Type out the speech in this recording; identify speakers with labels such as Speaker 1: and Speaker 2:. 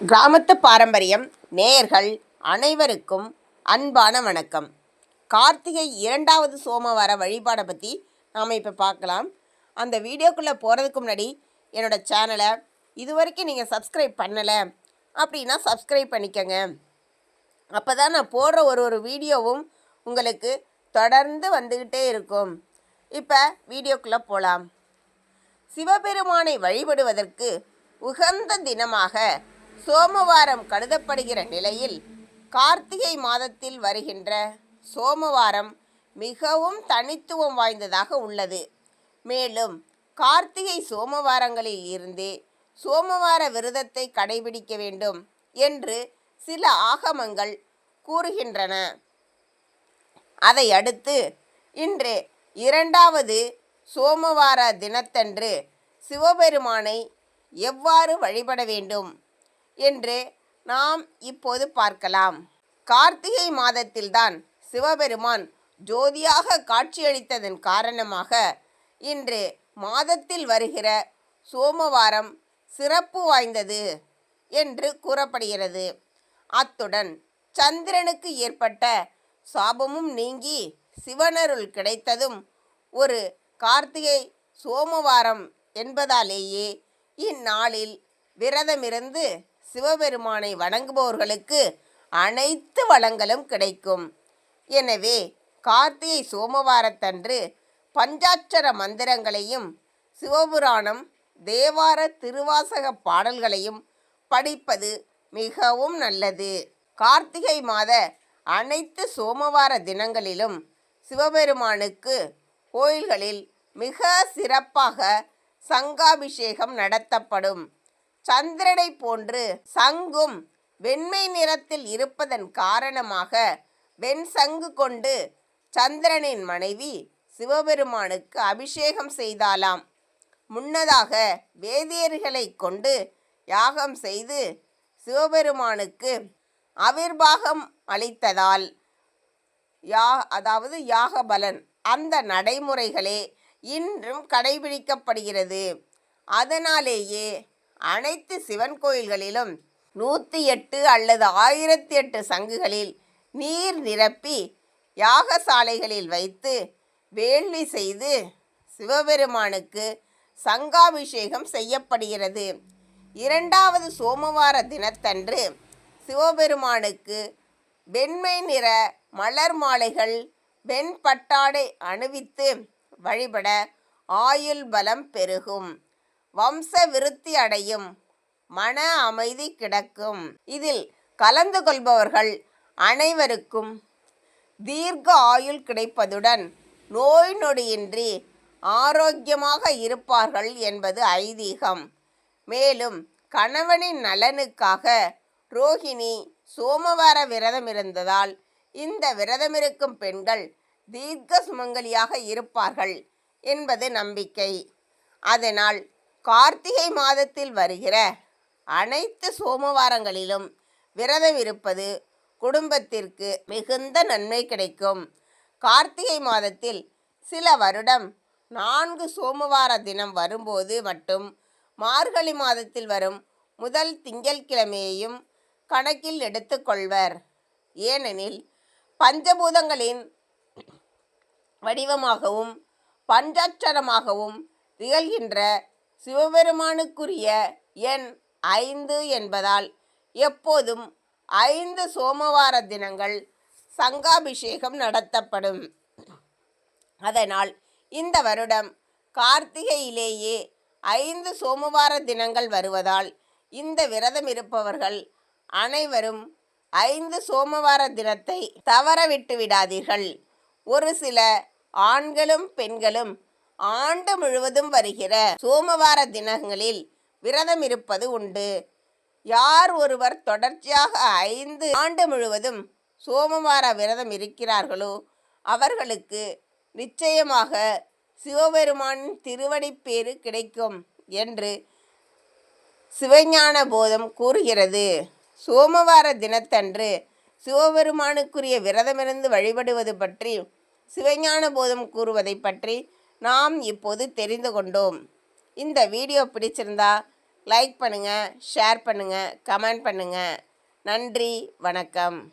Speaker 1: கிராமத்து பாரம்பரியம் நேயர்கள் அனைவருக்கும் அன்பான வணக்கம். கார்த்திகை இரண்டாவது சோமவார வழிபாடை பற்றி நாம் இப்போ பார்க்கலாம் அந்த வீடியோக்குள்ளே போகிறதுக்கு முன்னாடி என்னோட சேனலை இது வரைக்கும் நீங்கள் சப்ஸ்கிரைப் பண்ணலை அப்படின்னா சப்ஸ்கிரைப் பண்ணிக்கோங்க. அப்போ தான் நான் போடுற ஒரு ஒரு வீடியோவும் உங்களுக்கு தொடர்ந்து வந்துக்கிட்டே இருக்கும். இப்போ வீடியோக்குள்ளே போகலாம் சிவபெருமானை வழிபடுவதற்கு உகந்த தினமாக சோமவாரம் கருதப்படுகிற நிலையில் கார்த்திகை மாதத்தில் வருகின்ற சோமவாரம் மிகவும் தனித்துவம் வாய்ந்ததாக உள்ளது. மேலும் கார்த்திகை சோமவாரங்களில் இருந்தே சோமவார விரதத்தை கடைபிடிக்க வேண்டும் என்று சில ஆகமங்கள் கூறுகின்றன. அதை அடுத்து இன்று இரண்டாவது சோமவார தினத்தன்று சிவபெருமானை எவ்வாறு வழிபட வேண்டும்? என்று நாம் இப்போது பார்க்கலாம். கார்த்திகை மாதத்தில்தான் சிவபெருமான் ஜோதியாக காட்சியளித்ததன் காரணமாக இன்று மாதத்தில் வருகிற சோமவாரம் சிறப்பு வாய்ந்தது என்று கூறப்படுகிறது. அத்துடன் சந்திரனுக்கு ஏற்பட்ட சாபமும் நீங்கி சிவனருள் கிடைத்ததும் ஒரு கார்த்திகை சோமவாரம் என்பதாலேயே இந்நாளில் விரதமிருந்து சிவபெருமானை வணங்குபவர்களுக்கு அனைத்து வளங்களும் கிடைக்கும். எனவே கார்த்திகை சோமவாரத்தன்று பஞ்சாட்சர மந்திரங்களையும் சிவபுராணம் தேவார திருவாசக பாடல்களையும் படிப்பது மிகவும் நல்லது. கார்த்திகை மாத அனைத்து சோமவார தினங்களிலும் சிவபெருமானுக்கு கோயில்களில் மிக சிறப்பாக சங்காபிஷேகம் நடத்தப்படும். சந்திரனை போன்று சங்கும் வெண்மை நிறத்தில் இருப்பதன் காரணமாக வெண் சங்கு கொண்டு சந்திரனின் மனைவி சிவபெருமானுக்கு அபிஷேகம் செய்தாலாம். முன்னதாக வேதியர்களை கொண்டு யாகம் செய்து சிவபெருமானுக்கு அவிர்வாகம் அளித்ததால் யா அதாவது யாகபலன் அந்த நடைமுறைகளே இன்றும் கடைபிடிக்கப்படுகிறது. அதனாலேயே அனைத்து சிவன் கோயில்களிலும் நூற்றி எட்டு அல்லது ஆயிரத்தி எட்டு சங்குகளில் நீர் நிரப்பி யாகசாலைகளில் வைத்து வேள்வி செய்து சிவபெருமானுக்கு சங்காபிஷேகம் செய்யப்படுகிறது. இரண்டாவது சோமவார தினத்தன்று சிவபெருமானுக்கு வெண்மை நிற மலர் மாலைகள் வெண்பட்டாடை அணிவித்து வழிபட ஆயுள் பலம் பெருகும். வம்ச விருத்தி அடையும் மன அமைதி கிடக்கும். இதில் கலந்து கொள்பவர்கள் அனைவருக்கும் தீர்க்க ஆயுள் கிடைப்பதுடன் நோய் நொடியின்றி ஆரோக்கியமாக இருப்பார்கள் என்பது ஐதீகம். மேலும் கணவனின் நலனுக்காக ரோஹிணி சோமவார விரதம் இருந்ததால் இந்த விரதமிருக்கும் பெண்கள் தீர்க்க சுமங்கலியாக இருப்பார்கள் என்பது நம்பிக்கை. அதனால் கார்த்திகை மாதத்தில் வருகிற அனைத்து சோமவாரங்களிலும் விரதம் இருப்பது குடும்பத்திற்கு மிகுந்த நன்மை கிடைக்கும். கார்த்திகை மாதத்தில் சில வருடம் நான்கு சோமவார தினம் வரும்போது மட்டும் மார்கழி மாதத்தில் வரும் முதல் திங்கட்கிழமையையும் கணக்கில் எடுத்துக்கொள்வர். ஏனெனில் பஞ்சபூதங்களின் வடிவமாகவும் பஞ்சாட்சரமாகவும் திகழ்கின்ற சிவபெருமானுக்குரிய எண் ஐந்து என்பதால் எப்போதும் ஐந்து சோமவார தினங்கள் சங்காபிஷேகம் நடத்தப்படும். அதனால் இந்த வருடம் கார்த்திகையிலேயே ஐந்து சோமவார தினங்கள் வருவதால் இந்த விரதம் இருப்பவர்கள் அனைவரும் ஐந்து சோமவார தினத்தை தவற விட்டு விடாதீர்கள். ஒரு சில ஆண்களும் பெண்களும் ஆண்டு முழுவதும் வருகிற சோமவார தினங்களில் விரதம் இருப்பது உண்டு. யார் ஒருவர் தொடர்ச்சியாக ஐந்து ஆண்டு முழுவதும் சோமவார விரதம் இருக்கிறார்களோ அவர்களுக்கு நிச்சயமாக சிவபெருமானின் திருவடிப்பேறு கிடைக்கும் என்று சிவஞான போதம் கூறுகிறது. சோமவார தினத்தன்று சிவபெருமானுக்குரிய விரதமிருந்து வழிபடுவது பற்றி சிவஞான போதம் கூறுவதை பற்றி நாம் இப்போது தெரிந்து கொண்டோம். இந்த வீடியோ பிடிச்சிருந்தா லைக் பண்ணுங்கள் ஷேர் பண்ணுங்கள் கமெண்ட் பண்ணுங்கள் நன்றி வணக்கம்.